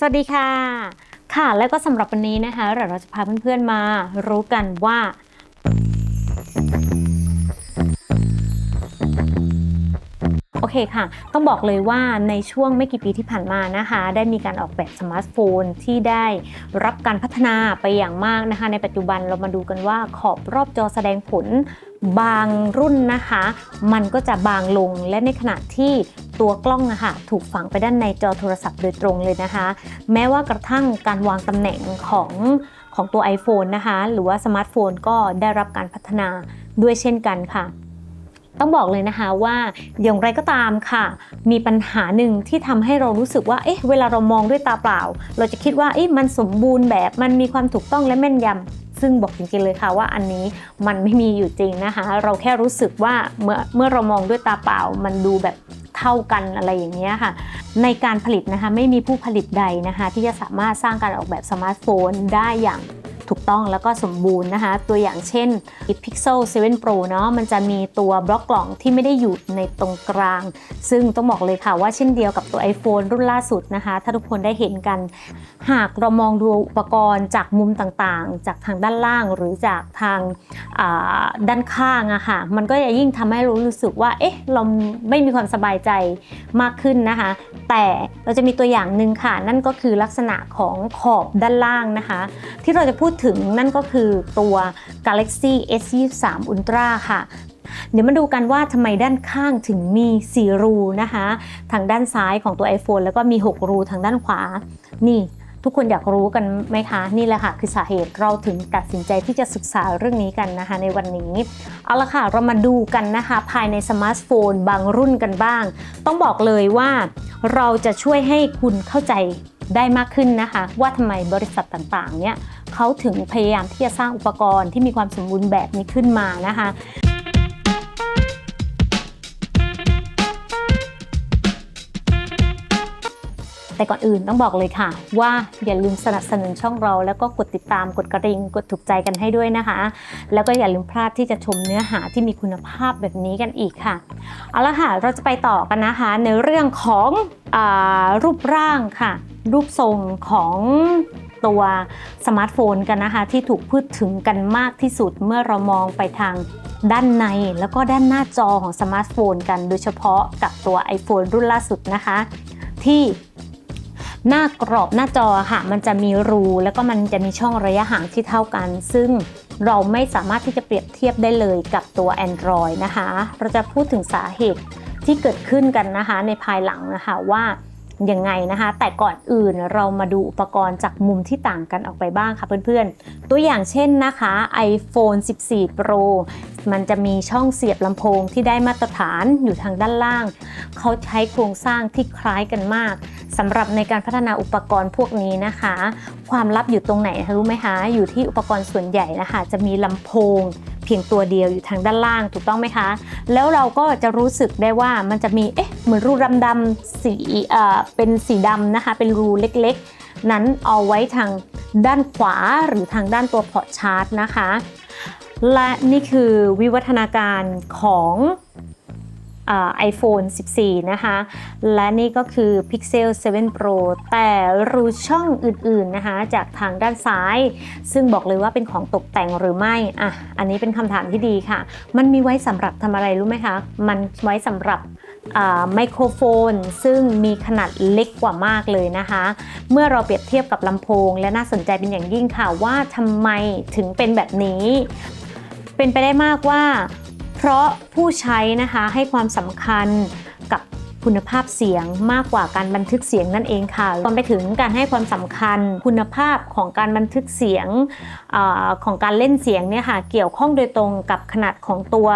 สวัสดีค่ะ ค่ะ แล้วก็สำหรับวันนี้นะคะเราจะพาเพื่อนๆมารู้กันว่า เคค่ะ ต้องบอกเลยว่าในช่วงไม่กี่ปีที่ผ่านมานะคะ ได้มีการออกแบบสมาร์ทโฟนที่ได้รับการพัฒนาไปอย่างมากนะคะ ในปัจจุบันเรามาดูกันว่าขอบรอบจอแสดงผลบางรุ่นนะคะ มันก็จะบางลงและในขณะที่ตัวกล้องนะคะถูกฝังไปด้านในจอโทรศัพท์โดยตรงเลยนะคะ แม้ว่ากระทั่งการวางตำแหน่งของของตัว iPhone นะคะ หรือว่าสมาร์ทโฟนก็ได้รับการพัฒนาด้วยเช่นกันค่ะ ต้องบอกเลยนะคะว่าอย่างไรก็ตามค่ะ มีปัญหาหนึ่งที่ทำให้เรารู้สึกว่าเอ๊ะเวลาเรามองด้วยตาเปล่า เราจะคิดว่าเอ๊ะมันสมบูรณ์แบบมันมีความถูกต้องและแม่นยำซึ่งบอกจริงๆเลยค่ะว่าอันนี้มันไม่มีอยู่จริงนะคะ เราแค่รู้สึกว่าเมื่อเมื่อเรามองด้วยตาเปล่า มันดูแบบเท่ากันอะไรอย่างเงี้ยค่ะ ในการผลิตนะคะไม่มีผู้ผลิตใดนะคะ ที่จะสามารถสร้างการออกแบบสมาร์ทโฟนได้อย่าง ถูกต้องแล้วก็สมบูรณ์นะคะ ตัวอย่างเช่น Pixel 7 Pro เนาะมันจะมีตัวบล็อกกล่องที่ไม่ได้อยู่ในตรงกลาง ซึ่งต้องบอกเลยค่ะว่าเช่นเดียวกับตัว iPhone รุ่นล่าสุดนะคะ ถ้าทุกคนได้เห็นกัน หากเรามองดูอุปกรณ์จากมุมต่างๆ จากทางด้านล่างหรือจากทางาด้านข้างอะค่ะมันก็จะยิ่งทำให้รู้สึกว่าเอ๊ะเราไม่มีความสบายใจมากขึ้นนะคะ แต่เราจะมีตัวอย่างหนึ่งค่ะ นั่นก็คือลักษณะของขอบด้านล่างนะคะ ที่เราจะพูดถึงนั่นก็คือตัว Galaxy S23 Ultra ค่ะเดี๋ยวมาดูกันว่าทำไมด้านข้างถึงมี 4 รูนะคะ ทางด้านซ้ายของตัว iPhone แล้วก็มี 6 รูทางด้านขวา นี่ทุกคนอยากรู้กันไหมคะ นี่แหละค่ะ คือสาเหตุเราถึงตัดสินใจที่จะศึกษาเรื่องนี้กันนะคะ ในวันนี้ เอาละค่ะ เรามาดูกันนะคะ ภายในสมาร์ทโฟนบางรุ่นกันบ้าง ต้องบอกเลยว่าเราจะช่วยให้คุณเข้าใจได้มากขึ้นนะคะ ว่าทำไมบริษัทต่างๆ เนี่ย เขาถึงพยายามที่จะสร้างอุปกรณ์ที่มีความสมบูรณ์แบบนี้ขึ้นมานะคะแต่ก่อนอื่นต้องบอกเลยค่ะ ว่าอย่าลืมสนับสนุนช่องเรา แล้วก็กดติดตามกดกระดิ่งกดถูกใจกันให้ด้วยนะคะ แล้วก็อย่าลืมพลาดที่จะชมเนื้อหาที่มีคุณภาพแบบนี้กันอีกค่ะเอาละค่ะเราจะไปต่อกันนะคะ ในเรื่องของอรูปร่างค่ะ รูปทรงของ ตัวสมาร์ทโฟนกันนะคะ ที่ถูกพูดถึงกันมากที่สุดเมื่อเรามองไปทางด้านในแล้วก็ด้านหน้าจอของสมาร์ทโฟนกันโดยเฉพาะกับตัว iPhone รุ่นล่าสุดนะคะ ที่หน้ากรอบหน้าจอค่ะมันจะมีรู แล้วก็มันจะมีช่องระยะห่างที่เท่ากัน ซึ่งเราไม่สามารถที่จะเปรียบเทียบได้เลยกับตัว Android นะคะ เราจะพูดถึงสาเหตุที่เกิดขึ้นกันนะคะในภายหลังนะคะว่า ยังไงนะคะ แต่ก่อนอื่นเรามาดูอุปกรณ์จากมุมที่ต่างกันออกไปบ้างค่ะเพื่อนๆ ตัวอย่างเช่นนะคะ iPhone 14 Pro มันจะมีช่องเสียบลำโพงที่ได้มาตรฐานอยู่ทางด้านล่าง เขาใช้โครงสร้างที่คล้ายกันมากสำหรับในการพัฒนาอุปกรณ์พวกนี้นะคะ ความลับอยู่ตรงไหนรู้ไหมคะ อยู่ที่อุปกรณ์ส่วนใหญ่นะคะ จะมีลำโพง พียงตัวเดียวอยู่ทางด้านล่างถูกต้องไหมคะ แล้วเราก็จะรู้สึกได้ว่ามันจะมีเอ๊ะเหมือนรูดำดำสีเอ่อเป็นสีดำนะคะ เป็นรูเล็กๆ นั้นเอาไว้ทางด้านขวาหรือทางด้านตัวพอร์ตชาร์ตนะคะ และนี่คือวิวัฒนาการของ ไอโฟน14 นะคะ และนี่ก็คือ Pixel 7 Pro แต่รูช่องอื่นๆนะคะ จากทางด้านซ้าย ซึ่งบอกเลยว่าเป็นของตกแต่งหรือไม่อะอันนี้เป็นคำถามที่ดีค่ะ มันมีไว้สำหรับทำอะไรรู้ไหมคะ มันไว้สำหรับไมโครโฟน ซึ่งมีขนาดเล็กกว่ามากเลยนะคะ เมื่อเราเปรียบเทียบกับลำโพง และน่าสนใจเป็นอย่างยิ่งค่ะว่าทำไมถึงเป็นแบบนี้ เป็นไปได้มากว่า เพราะผู้ใช้นะคะให้ความสำคัญกับคุณภาพเสียงมากกว่าการบันทึกเสียงนั่นเองค่ะรวมไปถึงการให้ความสำคัญคุณภาพของการบันทึกเสียงอของการเล่นเสียงเนี่ยค่ะเกี่ยวข้องโดยตรงกับขนาดของตัว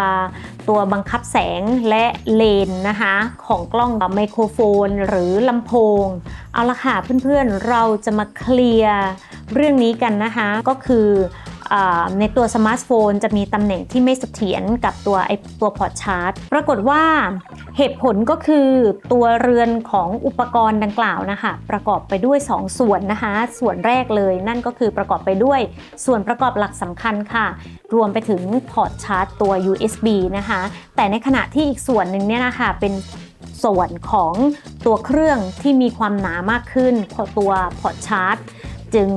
ตัวบังคับแสงและเลนนะคะของกล้องไมโครโฟน หรือลำโพง เอาละค่ะเพื่อนๆเราจะมาเคลียร์เรื่องนี้กันนะคะก็คือ ในตัวสมาร์ทโฟนจะมีตำแหน่งที่ไม่เสถียรกับตัวไอตัวพอร์ตชาร์จ ปรากฏว่าเหตุผลก็คือตัวเรือนของอุปกรณ์ดังกล่าวนะคะ ประกอบไปด้วย 2 ส่วนนะคะ ส่วนแรกเลยนั่นก็คือประกอบไปด้วยส่วนประกอบหลักสำคัญค่ะ รวมไปถึงพอร์ตชาร์จตัว USB นะคะ แต่ในขณะที่อีกส่วนหนึ่งเนี่ยนะคะเป็นส่วนของตัวเครื่องที่มีความหนามากขึ้นพอตัวพอร์ตชาร์จ จึง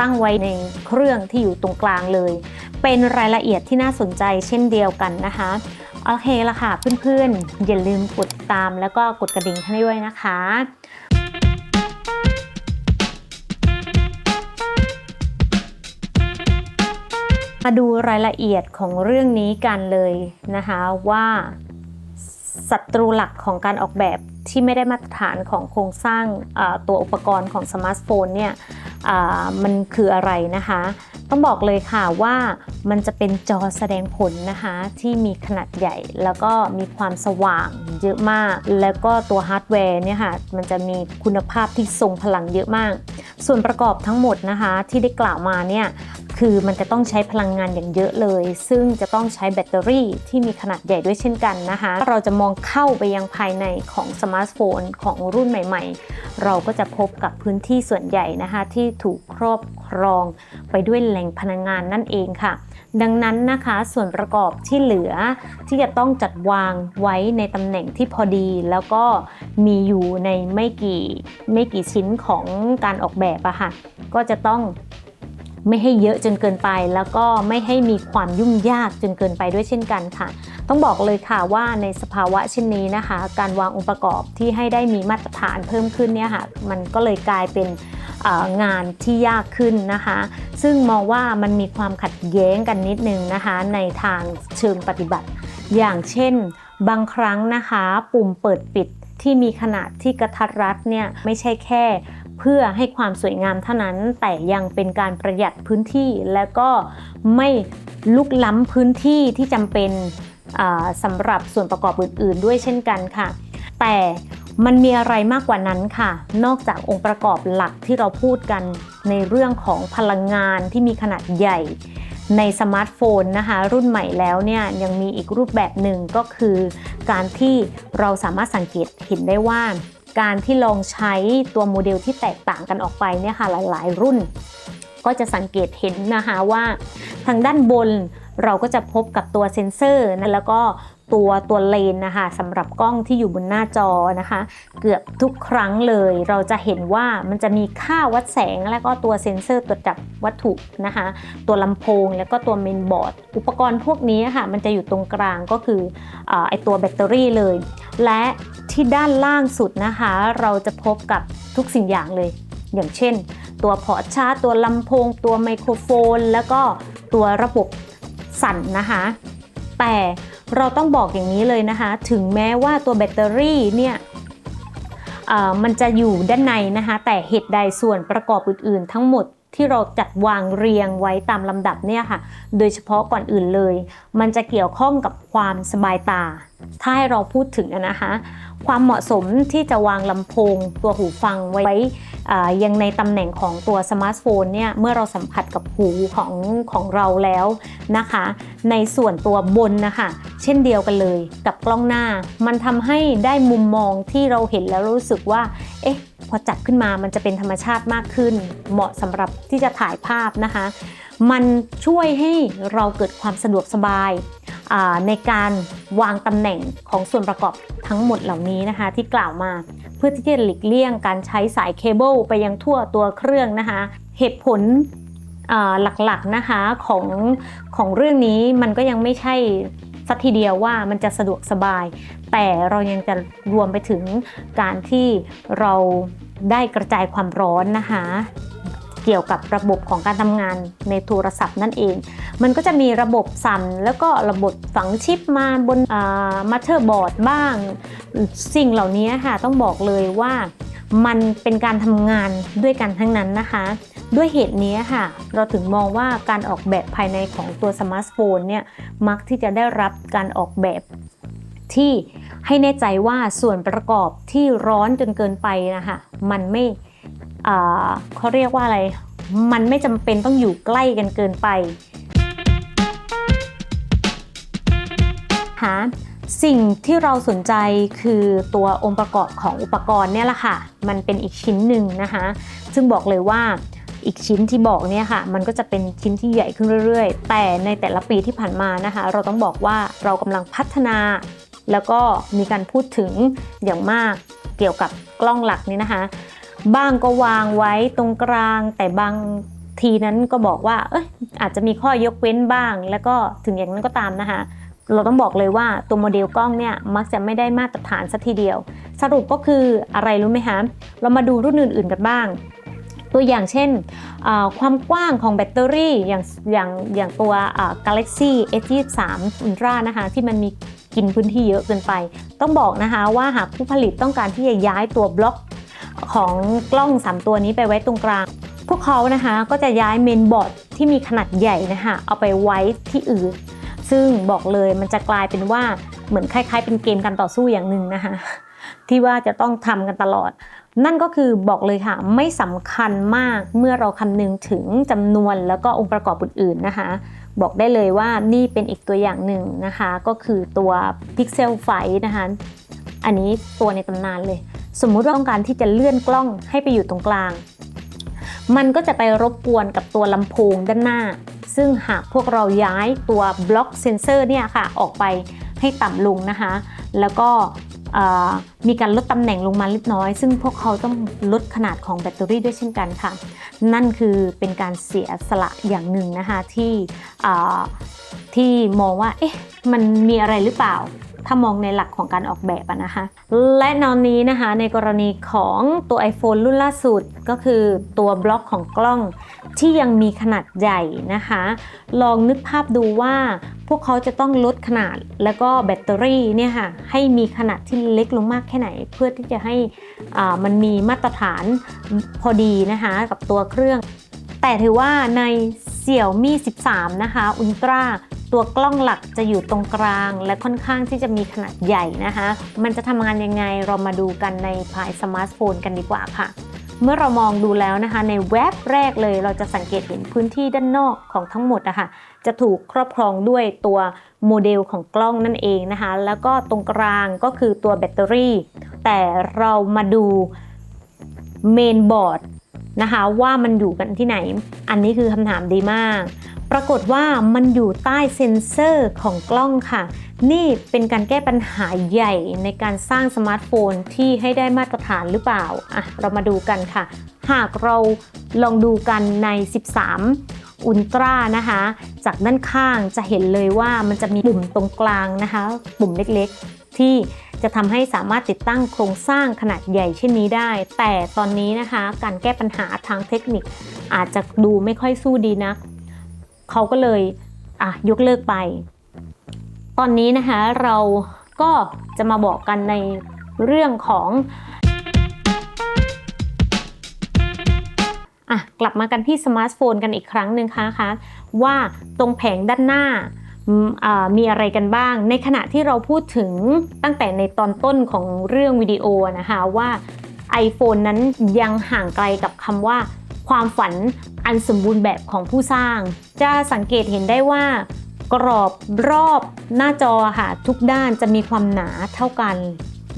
ตั้งไว้ในเครื่องที่อยู่ตรงกลางเลย เป็นรายละเอียดที่น่าสนใจเช่นเดียวกันนะคะโอเคละค่ะเพื่อนๆ อย่าลืมกดติดตามแล้วก็กดกระดิ่งให้ด้วยนะคะมาดูรายละเอียดของเรื่องนี้กันเลยนะคะว่าศัตรูหลักของการออกแบบที่ไม่ได้มาตรฐานของโครงสร้างตัวอุปกรณ์ของสมาร์ทโฟนเนี่ย มันคืออะไรนะคะ ต้องบอกเลยค่ะว่ามันจะเป็นจอแสดงผลนะคะ ที่มีขนาดใหญ่ แล้วก็มีความสว่างเยอะมาก แล้วก็ตัวฮาร์ดแวร์เนี่ยค่ะมันจะมีคุณภาพที่ทรงพลังเยอะมาก ส่วนประกอบทั้งหมดนะคะที่ได้กล่าวมาเนี่ย คือมันจะต้องใช้พลังงานอย่างเยอะเลย ซึ่งจะต้องใช้แบตเตอรี่ที่มีขนาดใหญ่ด้วยเช่นกันนะคะ เราจะมองเข้าไปยังภายในของสมาร์ทโฟนของรุ่นใหม่ ๆ เราก็จะพบกับพื้นที่ส่วนใหญ่นะคะที่ถูกครอบครองไปด้วยแหล่งพลังงานนั่นเองค่ะ ดังนั้นนะคะส่วนประกอบที่เหลือที่จะต้องจัดวางไว้ในตำแหน่งที่พอดี แล้วก็มีอยู่ในไม่กี่ไม่กี่ชิ้นของการออกแบบอะค่ะก็จะต้อง ไม่ให้เยอะจนเกินไป แล้วก็ไม่ให้มีความยุ่งยากจนเกินไปด้วยเช่นกันค่ะ ต้องบอกเลยค่ะว่าในสภาวะเช่นนี้นะคะ การวางองค์ประกอบที่ให้ได้มีมาตรฐานเพิ่มขึ้นเนี่ยค่ะมันก็เลยกลายเป็นงานที่ยากขึ้นนะคะ ซึ่งมองว่ามันมีความขัดแย้งกันนิดนึงนะคะ ในทางเชิงปฏิบัติ อย่างเช่น บางครั้งนะคะ ปุ่มเปิดปิดที่มีขนาดที่กระทัดรัดเนี่ยไม่ใช่แค่ เพื่อให้ความสวยงามเท่านั้น แต่ยังเป็นการประหยัดพื้นที่และก็ไม่ลุกล้ำพื้นที่ที่จำเป็นสำหรับส่วนประกอบอื่น ๆ ด้วยเช่นกันค่ะ แต่มันมีอะไรมากกว่านั้นค่ะ นอกจากองค์ประกอบหลักที่เราพูดกันในเรื่องของพลังงานที่มีขนาดใหญ่ ในสมาร์ทโฟนนะคะ รุ่นใหม่แล้วเนี่ยยังมีอีกรูปแบบหนึ่งก็คือ การที่เราสามารถสังเกตเห็นได้ว่า การที่ลองใช้ตัวโมเดลที่แตกต่างกันออกไปเนี่ยค่ะหลาย ๆ รุ่น ก็จะสังเกตเห็นนะคะว่า ทางด้านบนเราก็จะพบกับตัวเซ็นเซอร์นะแล้วก็ตัวตัวเลนนะคะสำหรับกล้องที่อยู่บนหน้าจอนะคะ เกือบทุกครั้งเลย เราจะเห็นว่ามันจะมีค่าวัดแสง แล้วก็ตัวเซ็นเซอร์ตรวจจับวัตถุนะคะ ตัวลำโพงแล้วก็ตัวเมนบอร์ดอุปกรณ์พวกนี้ค่ะ มันจะอยู่ตรงกลางก็คืออไอตัวแบตเตอรี่เลย และ ที่ด้านล่างสุดนะคะ เราจะพบกับทุกสิ่งอย่างเลย อย่างเช่น ตัวพอร์ชาร์ตัวลำโพง ตัวไมโครโฟน แล้วก็ตัวระบบสั่นนะคะ แต่เราต้องบอกอย่างนี้เลยนะคะ ถึงแม้ว่าตัวแบตเตอรี่เนี่ยมันจะอยู่ด้านในนะคะ แต่เหตุใดส่วนประกอบอื่น ๆ ทั้งหมด ที่เราจัดวางเรียงไว้ตามลำดับเนี่ยค่ะ โดยเฉพาะก่อนอื่นเลย มันจะเกี่ยวข้องกับความสบายตา ถ้าให้เราพูดถึงนะคะ ความเหมาะสมที่จะวางลำโพง ตัวหูฟังไว้ยังในตำแหน่งของตัวสมาร์ทโฟนเนี่ย เมื่อเราสัมผัสกับหูของของเราแล้วนะคะ ในส่วนตัวบนนะคะ เช่นเดียวกันเลยกับกล้องหน้า มันทำให้ได้มุมมองที่เราเห็นแล้วรู้สึกว่า เอ๊ะ พอจับขึ้นมามันจะเป็นธรรมชาติมากขึ้น เหมาะสำหรับที่จะถ่ายภาพนะคะ มันช่วยให้เราเกิดความสะดวกสบายในการวางตำแหน่งของส่วนประกอบทั้งหมดเหล่านี้นะคะ ที่กล่าวมาเพื่อที่จะหลีกเลี่ยงการใช้สายเคเบิลไปยังทั่วตัวเครื่องนะคะ เหตุผลหลักๆนะคะของของเรื่องนี้มันก็ยังไม่ใช่ สัทีเดียวว่ามันจะสะดวกสบาย แต่เรายังจะรวมไปถึงการที่เราได้กระจายความร้อนนะคะเกี่ยวกับระบบของการทำงานในโทรศัพท์นั่นเอง มันก็จะมีระบบสั่นแล้วก็ระบบฝังชิปมาบนมาเตอร์บอร์ดบ้าง สิ่งเหล่านี้ค่ะต้องบอกเลยว่ามันเป็นการทำงานด้วยกันทั้งนั้นนะคะ ด้วยเหตุนี้ค่ะ เราถึงมองว่าการออกแบบภายในของตัวสมาร์ทโฟนเนี่ยมักที่จะได้รับการออกแบบที่ให้แน่ใจว่าส่วนประกอบที่ร้อนจนเกินไปนะคะมันไม่เขาเรียกว่าอะไร มันไม่จำเป็นต้องอยู่ใกล้กันเกินไปหาสิ่งที่เราสนใจคือตัวองค์ประกอบของอุปกรณ์เนี่ยแหละค่ะ มันเป็นอีกชิ้นหนึ่งนะคะ ซึ่งบอกเลยว่า อีกชิ้นที่บอกเนี่ยค่ะ มันก็จะเป็นชิ้นที่ใหญ่ขึ้นเรื่อยๆ แต่ในแต่ละปีที่ผ่านมานะคะ เราต้องบอกว่าเรากำลังพัฒนา แล้วก็มีการพูดถึงอย่างมากเกี่ยวกับกล้องหลักนี้นะคะ บ้างก็วางไว้ตรงกลาง แต่บางทีนั้นก็บอกว่าเอยอาจจะมีข้อยกเว้นบ้าง แล้วก็ถึงอย่างนั้นก็ตามนะคะเราต้องบอกเลยว่าตัวโมเดลกล้องเนี่ยมักจะไม่ได้มาตรฐานสัทีเดียว สรุปก็คืออะไรรู้ไหมคะเรามาดูรุ่นอื่นๆกันบ้าง ตัวอย่างเช่นความกว้างของแบตเตอรี่อย่างอย่างอย่างตัว Galaxy S23 Ultra นะคะที่มันมีกินพื้นที่เยอะเกินไป ต้องบอกนะคะว่าหากผู้ผลิตต้องการที่จะย้ายตัวบล็อกของกล้อง 3 ตัวนี้ไปไว้ตรงกลาง พวกเขานะคะก็จะย้ายเมนบอร์ดที่มีขนาดใหญ่นะคะเอาไปไว้ที่อื่น ซึ่งบอกเลยมันจะกลายเป็นว่าเหมือนคล้ายๆ เป็นเกมการต่อสู้อย่างหนึ่งนะคะที่ว่าจะต้องทำกันตลอด นั่นก็คือบอกเลยค่ะไม่สำคัญมากเมื่อเราคำนึงถึงจำนวนแล้วก็องค์ประกอบอื่นๆนะคะ บอกได้เลยว่านี่เป็นอีกตัวอย่างหนึ่งนะคะ ก็คือตัว Pixel ไฟนะคะ อันนี้ตัวในตำนานเลย สมมุติว่าต้องการที่จะเลื่อนกล้องให้ไปอยู่ตรงกลาง มันก็จะไปรบกวนกับตัวลำโพงด้านหน้า ซึ่งหากพวกเราย้ายตัวบล็อกเซนเซอร์เนี่ยค่ะออกไปให้ต่ำลงนะคะ แล้วก็ มีการลดตำแหน่งลงมาเล็กน้อย ซึ่งพวกเขาต้องลดขนาดของแบตเตอรี่ด้วยเช่นกันค่ะ นั่นคือเป็นการเสียสละอย่างหนึ่งนะคะที่ที่มองว่าเอ๊ะมันมีอะไรหรือเปล่า ถ้ามองในหลักของการออกแบบนะคะ และนอนนี้นะคะในกรณีของตัว iPhone รุ่นล่าสุดก็คือตัวบล็อกของกล้องที่ยังมีขนาดใหญ่นะคะ ลองนึกภาพดูว่า พวกเขาจะต้องลดขนาดแล้วก็แบตเตอรี่เนี่ยค่ะให้มีขนาดที่เล็กลงมากแค่ไหน เพื่อที่จะให้มันมีมาตรฐานพอดีนะคะกับตัวเครื่อง แต่ถือว่าใน Xiaomi 13 นะคะ Ultra ตัวกล้องหลักจะอยู่ตรงกลางและค่อนข้างที่จะมีขนาดใหญ่นะคะ มันจะทำงานยังไงเรามาดูกันในภายสมาร์ทโฟนกันดีกว่าค่ะ เมื่อเรามองดูแล้วนะคะ ในแว็บแรกเลยเราจะสังเกตเห็นพื้นที่ด้านนอกของทั้งหมดนะคะจะถูกครอบครองด้วยตัวโมเดลของกล้องนั่นเองนะคะ แล้วก็ตรงกลางก็คือตัวแบตเตอรี่ แต่เรามาดูเมนบอร์ดนะคะว่ามันอยู่กันที่ไหน อันนี้คือคำถามดีมาก ปรากฏว่ามันอยู่ใต้เซ็นเซอร์ของกล้องค่ะ นี่เป็นการแก้ปัญหาใหญ่ในการสร้างสมาร์ทโฟนที่ให้ได้มาตรฐานหรือเปล่าอะเรามาดูกันค่ะ หากเราลองดูกันใน 13อุลตร้านะคะ จากด้านข้างจะเห็นเลยว่ามันจะมีปุ่มตรงกลางนะคะ ปุ่มเล็กๆ ที่จะทำให้สามารถติดตั้งโครงสร้างขนาดใหญ่เช่นนี้ได้ แต่ตอนนี้นะคะ การแก้ปัญหาทางเทคนิค อาจจะดูไม่ค่อยสู้ดีนะ เขาก็เลยอะยกเลิกไป ตอนนี้นะคะเราก็จะมาบอกกันในเรื่องของอะกลับมากันที่สมาร์ทโฟนกันอีกครั้งหนึ่งค่ะคะว่าตรงแผงด้านหน้าอืมอ่ามีอะไรกันบ้าง ในขณะที่เราพูดถึงตั้งแต่ในตอนต้นของเรื่องวิดีโอนะคะว่า iPhone นั้นยังห่างไกลกับคำว่า ความฝันอันสมบูรณ์แบบของผู้สร้าง จะสังเกตเห็นได้ว่ากรอบรอบหน้าจอค่ะทุกด้านจะมีความหนาเท่ากัน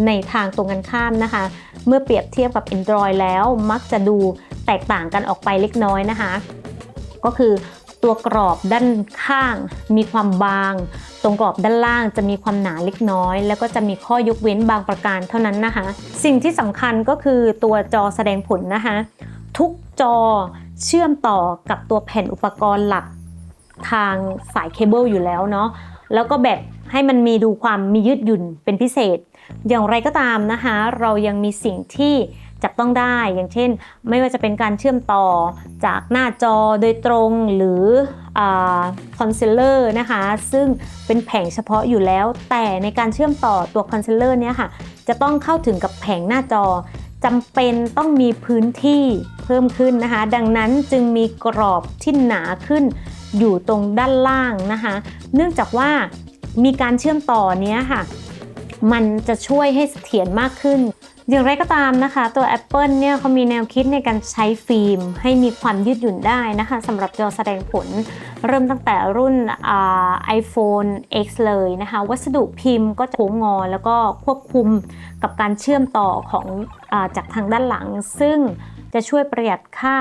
ในทางตรงกันข้ามนะคะ เมื่อเปรียบเทียบกับ Android แล้วมักจะดูแตกต่างกันออกไปเล็กน้อยนะคะ ก็คือตัวกรอบด้านข้างมีความบาง ตรงกรอบด้านล่างจะมีความหนาเล็กน้อย แล้วก็จะมีข้อยกเว้นบางประการเท่านั้นนะคะ สิ่งที่สำคัญก็คือตัวจอแสดงผลนะคะ ทุกจอ เชื่อมต่อกับตัวแผ่นอุปกรณ์หลักทางสายเคเบิลอยู่แล้วเนาะแล้วก็แบบให้มันมีดูความมียืดหยุ่นเป็นพิเศษ อย่างไรก็ตามนะคะ เรายังมีสิ่งที่จับต้องได้อย่างเช่น ไม่ว่าจะเป็นการเชื่อมต่อจากหน้าจอโดยตรงหรือคอนซีลเลอร์นะคะ ซึ่งเป็นแผงเฉพาะอยู่แล้ว แต่ในการเชื่อมต่อตัวคอนซีลเลอร์เนี่ยค่ะ จะต้องเข้าถึงกับแผงหน้าจอ จำเป็นต้องมีพื้นที่เพิ่มขึ้นนะคะ ดังนั้นจึงมีกรอบที่หนาขึ้น อยู่ตรงด้านล่างนะคะ เนื่องจากว่ามีการเชื่อมต่อเนี้ยค่ะ มันจะช่วยให้เสถียรมากขึ้น อย่างไรก็ตามนะคะ ตัว Apple เนี่ยเขามีแนวคิดในการใช้ฟิล์ม ให้มีความยืดหยุ่นได้นะคะสำหรับจอแสดงผล เริ่มตั้งแต่รุ่นอ่า iPhone X เลยนะคะ วัสดุพิมพ์ก็จะโค้งงอแล้วก็ควบคุมกับการเชื่อมต่อของ จากทางด้านหลัง ซึ่งจะช่วยประหยัดค่า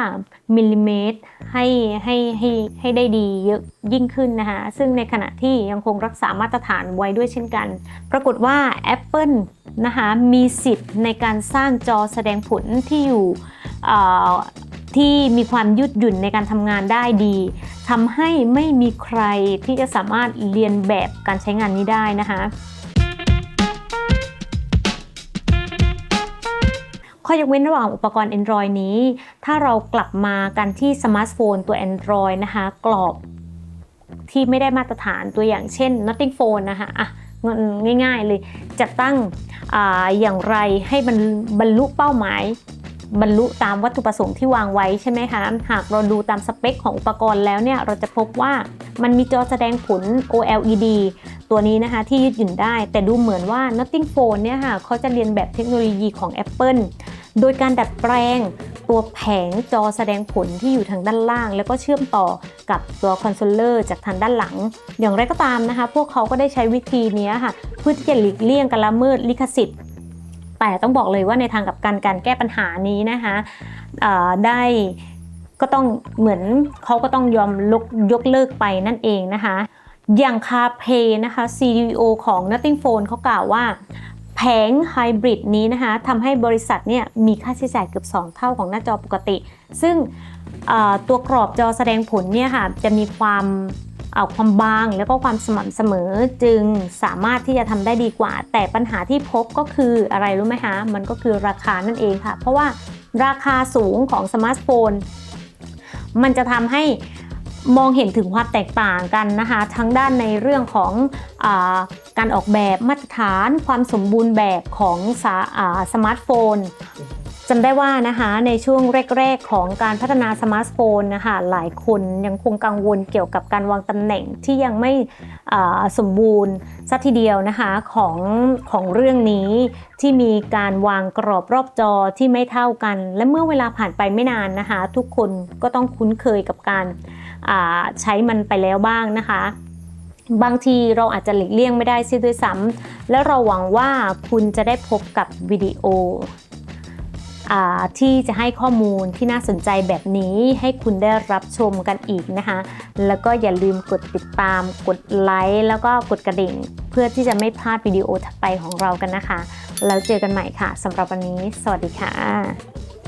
มิลลิเมตรให้ให้ให้ให้ได้ดีเยอะยิ่งขึ้นนะคะซึ่งในขณะที่ยังคงรักษามาตรฐานไว้ด้วยเช่นกัน ปรากฏว่า Apple นะคะมีสิทธิ์ในการสร้างจอแสดงผลที่อยู่ที่มีความยืดหยุ่นในการทำงานได้ดีทำให้ไม่มีใครที่จะสามารถเรียนแบบการใช้งานนี้ได้นะคะ ข้อยกเว้นระหว่างอุปกรณ์ Android นี้ ถ้าเรากลับมากันที่สมาร์ทโฟนตัว Android นะคะ กรอบที่ไม่ได้มาตรฐานตัวอย่างเช่น Nothing Phone นะคะอะง่ายๆเลยจะตั้งออย่างไรให้บรรบรรลุเป้าหมาย บรรลุตามวัตถุประสงค์ที่วางไว้ใช่ไหมคะ หากเราดูตามสเปคของอุปกรณ์แล้วเนี่ย เราจะพบว่ามันมีจอแสดงผล OLED ตัวนี้นะคะที่ยืดหยุ่นได้ แต่ดูเหมือนว่า Nothing Phone เนี่ยค่ะเขาจะเรียนแบบเทคโนโลยีของ Apple โดยการดัดแปลงตัวแผงจอแสดงผลที่อยู่ทางด้านล่าง แล้วก็เชื่อมต่อกับตัวคอนโซลเลอร์จากทางด้านหลัง อย่างไรก็ตามนะคะ พวกเขาก็ได้ใช้วิธีนี้ค่ะ เพื่อที่จะหลีกเลี่ยงการละเมิดลิขสิทธิ์ แต่ต้องบอกเลยว่าในทางกับการการแก้ปัญหานี้นะคะได้ก็ต้องเหมือนเขาก็ต้องยอมลกยกเลิกไปนั่นเองนะคะ อย่างคาเพนะคะ CEO ของ Nothing Phone เขากล่าวว่า แผงไฮบริดนี้นะคะทำให้บริษัทเนี่ยมีค่าใช้จ่ายเกือบ 2 เท่าของหน้าจอปกติ ซึ่งตัวกรอบจอแสดงผลเนี่ยค่ะจะมีความเอ่อความบางแล้วก็ความสม่ำเสมอจึงสามารถที่จะทำได้ดีกว่า แต่ปัญหาที่พบก็คืออะไรรู้ไหมคะมันก็คือราคานั่นเองค่ะ เพราะว่าราคาสูงของสมาร์ทโฟน มันจะทำให้ มองเห็นถึงความแตกต่างกันนะคะ ทั้งด้านในเรื่องของอาการออกแบบมาตรฐานความสมบูรณ์แบบของสาอ่าสมาร์ทโฟนจำได้ว่านะคะในช่วงแรก ๆ ของการพัฒนาสมาร์ทโฟนนะคะหลายคนยังคงกังวลเกี่ยวกับการวางตำแหน่งที่ยังไม่สมบูรณ์สัทีเดียวนะคะของของเรื่องนี้ที่มีการวางกรอบรอบจอที่ไม่เท่ากัน และเมื่อเวลาผ่านไปไม่นานนะคะ ทุกคนก็ต้องคุ้นเคยกับการ ใช้มันไปแล้วบ้างนะคะ บางทีเราอาจจะหลีกเลี่ยงไม่ได้ซิด้วยซ้ำและเราหวังว่าคุณจะได้พบกับวิดีโอที่จะให้ข้อมูลที่น่าสนใจแบบนี้ให้คุณได้รับชมกันอีกนะคะ แล้วก็อย่าลืมกดติดตาม กดไลค์ แล้วก็กดกระดิ่ง เพื่อที่จะไม่พลาดวิดีโอถัดไปของเรากันนะคะ แล้วเจอกันใหม่ค่ะสำหรับวันนี้ สวัสดีค่ะ